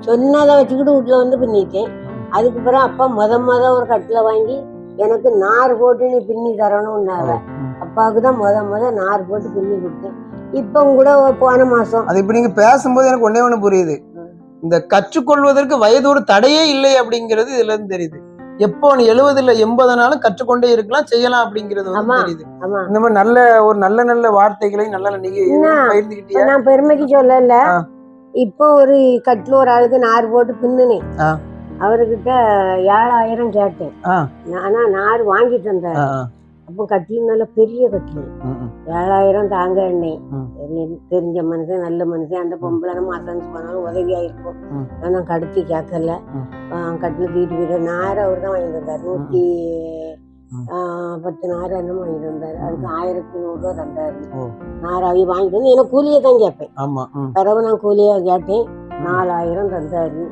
சொன்னதை வச்சுக்கிட்டு வீட்டில் வந்து பின்னிட்டேன். அதுக்கு பிறகு அப்பா முத முத ஒரு கட்டில் வாங்கி எனக்கு நார் போட்டு நீ பின்னி தரணும்னாங்க ம். அப்பாவுக்கு தான் முத முத நார் போட்டு பின்னி கொடுத்தேன். இப்போ கூட போன மாசம். அது இப்ப நீங்க பேசும்போது எனக்கு ஒண்ணே ஒண்ணு புரியுது. இந்த கற்றுக்கொள்வதற்கு வயது ஒரு தடையே இல்லை அப்படிங்கிறது இதுல இருந்து தெரியுது. எப்போ நீ எழுபதுல எண்பதுனாலும் கற்றுக்கொண்டே இருக்கலாம் செய்யலாம் அப்படிங்கிறது வந்து. தெரியுது இந்த மாதிரி நல்ல ஒரு நல்ல நல்ல வார்த்தைகளை நல்ல நீங்க என்ன? பகிர்ந்துக்கிட்டியா நான் பெருமைக்கு சொல்லல. இப்போ ஒரு கட்டில் ஒரு ஆளுக்கு நார் போட்டு பின்னுனேன். அவர்கிட்ட ஏழாயிரம் கேட்டேன். ஆனா நார் வாங்கிட்டு ஆ. அப்போ கட்டில் நல்ல பெரிய கட்டில். ஏழாயிரம் தாங்க எண்ணெய். தெரிஞ்ச மனுஷன் நல்ல மனுஷன் அந்த பொம்பளை நம்ம அசன்ஸ் பண்ணாலும் உதவியா இருக்கும். ம். ஆனா கடுத்து கேட்கல. கட்டில் தூக்கிட்டு போயிட்டு நார் அவர் தான் வாங்கிட்டு வந்தார். ஆ, பத்து நார் என்னமோ வாங்கிட்டு வந்தார். அதுக்கு ஆயிரத்தி நூறுரூவா தந்தாரு. அவைய வாங்கிட்டு வந்து எனக்கு கூலியை தான் கேட்பேன். ஆமா ம், பிறகு நான் கூலியா கேட்டேன். நாலாயிரம் தந்தாரு.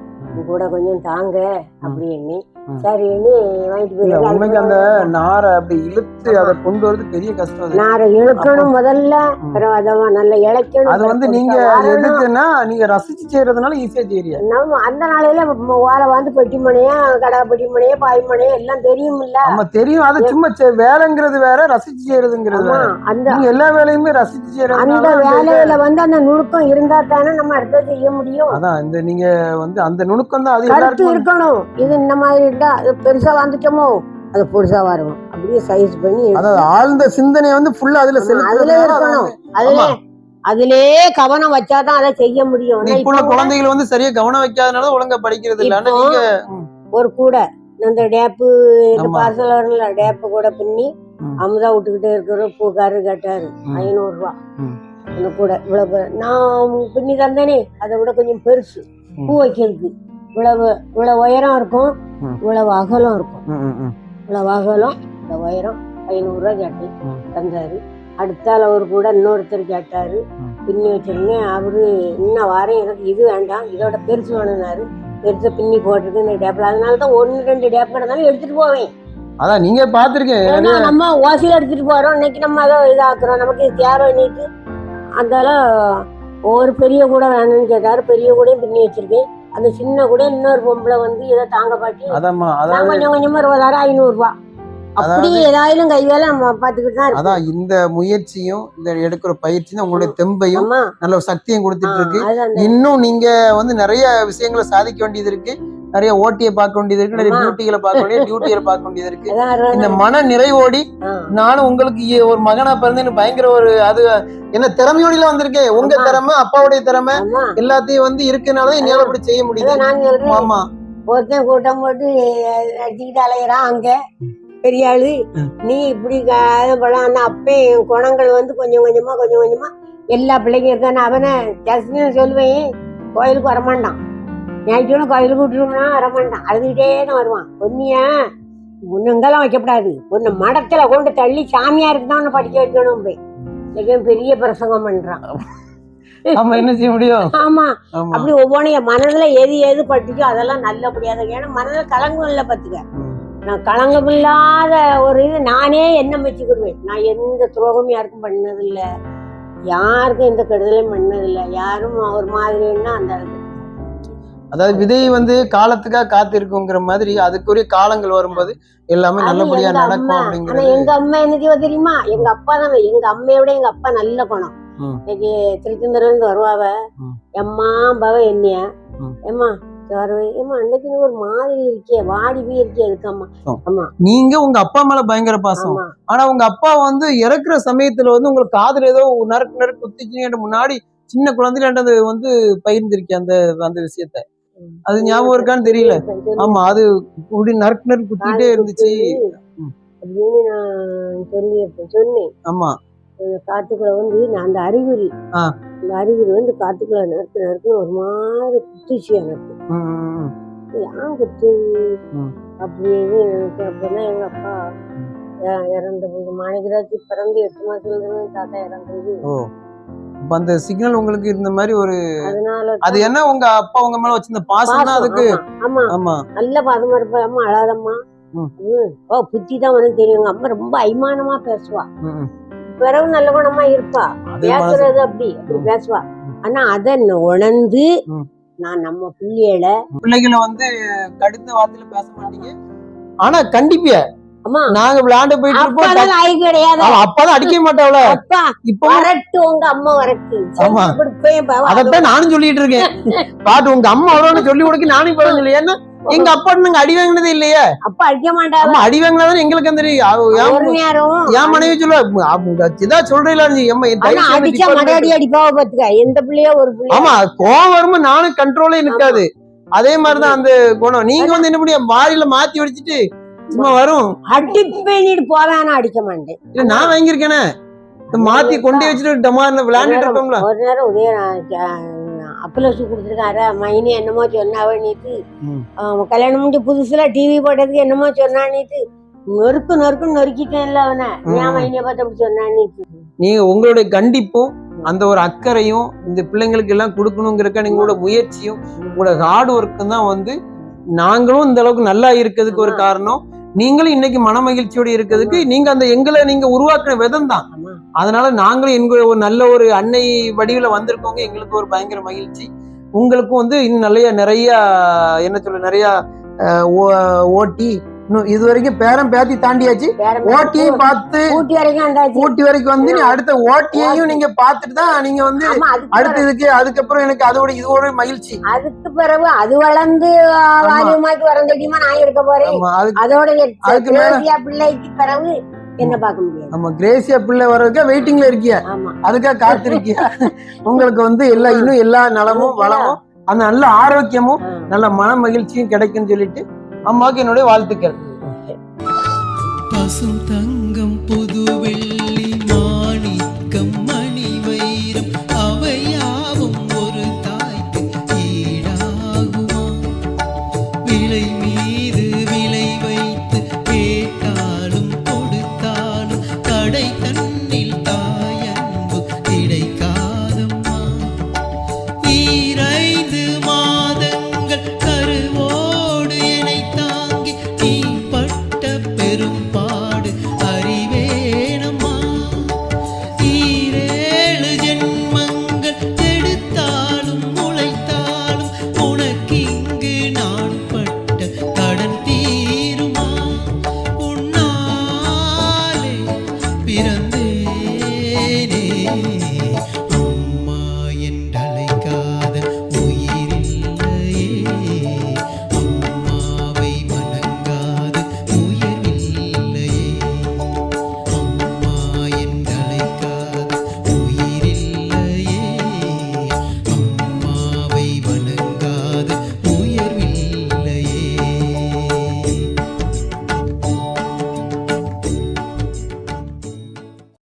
கூட கொஞ்சம் தாங்க அப்படின்னு. ம். சரின்னு வாங்கிட்டு உண்மைக்கு அந்த நாரை அப்படி இழுத்து அதை கொண்டு வரது பெரிய கஷ்டம் நாரை இழுக்கணும் முதல்ல ம். பிறகு அதை நல்லா இழைக்கணும் அது வந்து நீங்க. எதுக்குன்னா நீங்க ரசிச்சு செய்யறதுனால ஈஸியா செய்யறியா? நம்ம அந்த நாளையில ஓலை வந்து பெட்டி மனையா கடா பெட்டி மனையா பாய் மனையா எல்லாம் தெரியும் இல்ல தெரியும். அது சும்மா வேலைங்கிறது வேற ரசிச்சு செய்யறதுங்கிறது அந்த எல்லா வேலையுமே ரசிச்சு அந்த செய்யறதுனால அந்த வேலையில வந்து அந்த நுணுக்கம் இருந்தா தானே நம்ம அடுத்தது செய்ய முடியும். அதான் இந்த நீங்க வந்து அந்த நுணுக்கம் தான் அது கருத்து எல்லாருக்கும் இருக்கணும். இது இந்த மாதிரி இருந்தா அது பெருசா வந்துட்டோமோ அது பொருசா வரும் அப்படியே சைஸ் பண்ணி அதாவது ஆழ்ந்த சிந்தனை வந்து ஃபுல்லா அதுல அதுல இருக்கணும் அது- அதுல ஆமா. அதிலே கவனம் வச்சாதான் அதை செய்ய முடியும் இப்ப உள்ள குழந்தைகள் வந்து சரியா கவனம் வைக்காதனால ஒழுங்கா படிக்கிறது இல்ல நீங்க ஒரு கூடை இந்த டேப்பு. பார்சல் வரல டேப்பு கூட பின்னி. அமுதா விட்டுக்கிட்டே இருக்கிற பூக்காரரு கேட்டாரு. ஐநூறு ரூபா. அந்த கூட இவ்வளவு நான் பின்னி தந்தேனே அதை விட கொஞ்சம் பெருசு. பூ வைக்கிறதுக்கு இவ்வளவு இவ்வளவு உயரம் இருக்கும். இவ்வளவு அகலம் இருக்கும். இவ்வளவு அகலம் இந்த உயரம் ஐநூறு ரூபா கேட்டேன். தந்தாரு. அடுத்தால ஒரு கூட இன்னொருத்தர் கேட்டாரு. பின்னி வச்சிருந்தேன் அவரு இன்ன வாரம் எனக்கு இது வேண்டாம் இதோட பெருசு வேணும்னாரு. பெருசா பின்னி போட்டிருக்கு இந்த டேப்ல அதனால தான் ஒன்னு ரெண்டு டேப் கிடந்தாலும் எடுத்துட்டு போவேன். அதான் நீங்க பாத்திருக்கேன் ஏன்னா நம்ம ஓசியில் எடுத்துட்டு போறோம். இன்னைக்கு நம்ம அதை இதாக்குறோம். நமக்கு தேவை நீட்டு அந்தால ஒரு பெரிய கூட வேணும்னு கேட்டாரு. பெரிய கூடையும் பின்னி வச்சிருக்கேன். அந்த சின்ன கூட இன்னொரு பொம்பளை வந்து இதை தாங்க பாட்டி. நான் கொஞ்சம் கொஞ்சமா இருபதாயிரம் ஐநூறு ரூபாய் அப்படி ஏதாயாலும் கை வேலை நம்ம பாத்துக்கிட்டு தான் அதான் இந்த முயற்சியும் இந்த எடுக்கிற பயிற்சியும் உங்களுடைய தெம்பையும் நல்ல சக்தியும் கொடுத்துட்டு இருக்கு. இன்னும் நீங்க வந்து நிறைய விஷயங்களை சாதிக்க வேண்டியது இருக்கு. நிறைய ஓட்டியை பார்க்க வேண்டியது இருக்கு நிறைய. டியூட்டிகளை பார்க்க வேண்டியது டியூட்டிகளை பார்க்க வேண்டியது இருக்கு. இந்த மன நிறைவோடி. நானும் உங்களுக்கு ஒரு மகனா பிறந்தேன்னு பயங்கர ஒரு அது என்ன திறமையோடிலாம் வந்திருக்கேன் உங்க. திறமை அப்பாவுடைய திறமை எல்லாத்தையும் வந்து இருக்கனாலதான் என்னால அப்படி செய்ய முடியுது. ஆமா. ஒருத்தன் கூட்டம் போட்டு அடிச்சுக்கிட்டு அலையிறான் அங்க. பெரிய ஆளு. நீ இப்படி பழம் அந்த அப்பே குணங்கள் வந்து கொஞ்சம் கொஞ்சமா கொஞ்சம் கொஞ்சமா எல்லா பிள்ளைங்க இருக்கான்னு அவனை ஜஸ்டின்னு சொல்லுவேன் கோயிலுக்கு வரமாட்டான். ஞாயிற்றுக்கிழமை கோயிலுக்கு விட்டுருந்தா வரமாட்டான் அழுதுகிட்டே தான் வருவான். பொன்னியா உன்னங்கெல்லாம் வைக்கப்படாது. உன்னை மடத்துல கொண்டு தள்ளி சாமியாருக்கு தான் உன்னை படிக்க வைக்கணும் போய். பெரிய பிரசங்கம் பண்றான். ஆமா என்ன செய்ய முடியும்? ஆமா. அப்படி ஒவ்வொன்றையும் மனதுல எது எது பட்டுச்சோ அதெல்லாம் நல்லபடியா தான் ஏன்னா மனதுல கலங்கம் இல்லை பாத்துக்க. நான் களங்கமில்லாத ஒரு இது நானே எண்ணம் வச்சுக்கிடுவேன் நான் எந்த துரோகமும் யாருக்கும் பண்ணதில்ல. யாருக்கும் எந்த கெடுதலையும் பண்ணதில்ல. யாரும் ஒரு மாதிரின்னா அந்த. அதாவது விதை வந்து காலத்துக்காக காத்திருக்குங்கிற மாதிரி அதுக்குரிய காலங்கள் வரும்போது எல்லாமே நல்லபடியா நடக்கும் அப்படிங்கிறது எங்க அம்மா என்ன தெரியுமா? எங்க அப்பா தான் எங்க அம்மையை விட எங்க அப்பா நல்ல குணம். இன்னைக்கு திருச்செந்தூர்ல இருந்து வருவாவ. எம்மா பவ என்னைய. ம். ஏம்மா வருவே ஏம்மா அன்னைக்கு நீ ஒரு மாதிரி இருக்கியே வாடி போய் இருக்கியே இருக்கம்மா ம். ஆமா நீங்க உங்க அப்பா மேல பயங்கர பாசம். ஆனா உங்க அப்பா வந்து இறக்குற சமயத்துல வந்து உங்களுக்கு காதுல ஏதோ நறுக்கு நறுக்கு குத்திச்சுன்னு முன்னாடி சின்ன குழந்தையில வந்து பகிர்ந்திருக்கேன் அந்த அந்த விஷயத்த. அது ஞாபகம் இருக்கான்னு தெரியல. ஆமா அது இப்படி நறுக்கு நறுக்கு குத்திட்டே இருந்துச்சு. அப்படின்னு நான் சொல்லியிருப்பேன் சொன்னேன். ஆமா. காட்டுக்குள்ள வந்து அந்த அறிகுறி. அந்த அறிகுறி வந்து காட்டுக்குள்ள நறுக்கு நறுக்கு ஒரு மாதிரி குத்துச்சு எனக்கு. ஏன் குத்து. அப்படின்னு எனக்கு அப்படின்னா எங்க அப்பா இறந்த போது மாணிக்கராஜி பிறந்து எட்டு மாசத்துல தாத்தா இறந்தது. அப்ப அந்த சிக்னல் உங்களுக்கு இருந்த மாதிரி ஒரு அது என்ன உங்க அப்பா உங்க மேல வச்சிருந்த பாசம் தான் அதுக்கு ஆமா, ஆமா நல்ல பாசமா இருப்பா அம்மா அழாதம்மா. ஓ புத்தி தான் உனக்கு தெரியும் எங்க அம்மா ரொம்ப அய்மானமா பேசுவா. பிறகு நல்ல குணமா இருப்பா பேசுறது அப்படி. பேசுவா. ஆனா அத உணர்ந்து. நான் நம்ம பிள்ளைகளை பிள்ளைகளை வந்து கடுத்த வார்த்தையில பேச மாட்டீங்க ஆனா கண்டிப்பிய அம்மா நாங்க விளையாண்டு போயிட்டு இருப்போம் அப்பதான் கிடையாது. அடிக்க மாட்டாவல அப்பா இப்போ வரட்டு உங்க அம்மா வரட்டு ஆமா. இப்படி போய் பா- வா. அதத்தான் நானும் சொல்லிட்டு இருக்கேன். <laughs> பாட்டு உங்க அம்மா அவ்வளவு சொல்லி கொடுக்க நானும் இப்ப சொல்லி ஏன்னா எங்க அப்பா நாங்க அடி வாங்கினதே இல்லையே? அப்பா அடிக்க மாட்டாங்க அடி வாங்கினாதான் எங்களுக்கு தெரியும். என் மனைவி சொல்லுவா இதா சொல்றீங்களா அடிச்சா. மறுபடி அடிப்பாவ பாத்துக்க. எந்த பிள்ளையோ ஒரு ஆமா கோவம் வரும்போது நானும் கண்ட்ரோலே நிக்காது. அதே மாதிரிதான் அந்த குணம். நீங்க வந்து என்ன பண்ணிய வாரியில மாத்தி அடிச்சிட்டு சும்மா வரும். அடி பண்ணிட்டு போவேன் அடிக்க மாட்டேன். இல்ல நான் வாங்கியிருக்கேனே. மாத்தி கொண்டே வச்சுட்டு டமார்னு விளையாண்டுட்டு இருப்போம்ல. ஒரு நேரம் உதய அப்பலசு கொடுத்துருக்காரு? மைனி என்னமோ சொன்னாவ நீத்து. கல்யாணம் முடிஞ்சு புதுசுல டிவி போட்டதுக்கு என்னமோ சொன்னா நீத்து. நொறுக்கு நொறுக்கு நொறுக்கிட்டேன்ல அவனை. ஏன். மைனிய பார்த்து அப்படி சொன்னா நீத்து? நீங்க உங்களுடைய கண்டிப்பும் அந்த ஒரு அக்கறையும் இந்த பிள்ளைங்களுக்கு எல்லாம் கொடுக்கணுங்கிறக்க நீங்களோட முயற்சியும் உங்களோட ஹார்ட் ஒர்க்கும் தான் வந்து நாங்களும் இந்த அளவுக்கு நல்லா இருக்கிறதுக்கு ஒரு. காரணம். நீங்களும் இன்னைக்கு மன மகிழ்ச்சியோட இருக்கிறதுக்கு நீங்க அந்த எங்களை நீங்க உருவாக்குன விதம் தான். அதனால நாங்களும் எங்க ஒரு நல்ல ஒரு அன்னை வடிவில வந்திருக்கோங்க எங்களுக்கு ஒரு பயங்கர மகிழ்ச்சி. உங்களுக்கும் வந்து இன்னும் நிறைய நிறைய என்ன சொல்ல நிறைய ஓட்டி இது வரைக்கும் பேரம் பேத்தி தாண்டியாச்சு. ஓட்டியும் பார்த்து ஊட்டி வரைக்கும் ஊட்டி வரைக்கும் வந்து நீ அடுத்த ஓட்டியையும் நீங்க பார்த்துட்டு தான் நீங்க வந்து அடுத்த இதுக்கு அதுக்கப்புறம் எனக்கு அதோட இது ஒரு மகிழ்ச்சி. அதுக்கு பிறகு அது வளர்ந்து வாரியமாக்கி வரந்தடியுமா நான் இருக்க போறேன். அதோட பிள்ளைக்கு பிறகு என்ன பார்க்க முடியாது. நம்ம கிரேசியா பிள்ளை வர்றதுக்கு வெயிட்டிங்ல இருக்கிய? அதுக்காக காத்திருக்கிய? <laughs> உங்களுக்கு வந்து எல்லா இன்னும் எல்லா நலமும் வளமும் அந்த நல்ல ஆரோக்கியமும். நல்ல மன மகிழ்ச்சியும் கிடைக்கும்னு சொல்லிட்டு அம்மாவுக்கு என்னுடைய வாழ்த்துக்கள். பசும் தங்கம் புது வெள்ளி மாணிக்கம் மணி வைரம் அவையாவும் ஒரு தாய்க்கு ஈடாகுமா? விலை மீது விலை வைத்து கேட்டாலும் கொடுத்தாலும் கடை கண்ணில் தாயன்பு கிடைக்காதம்மா. ஈர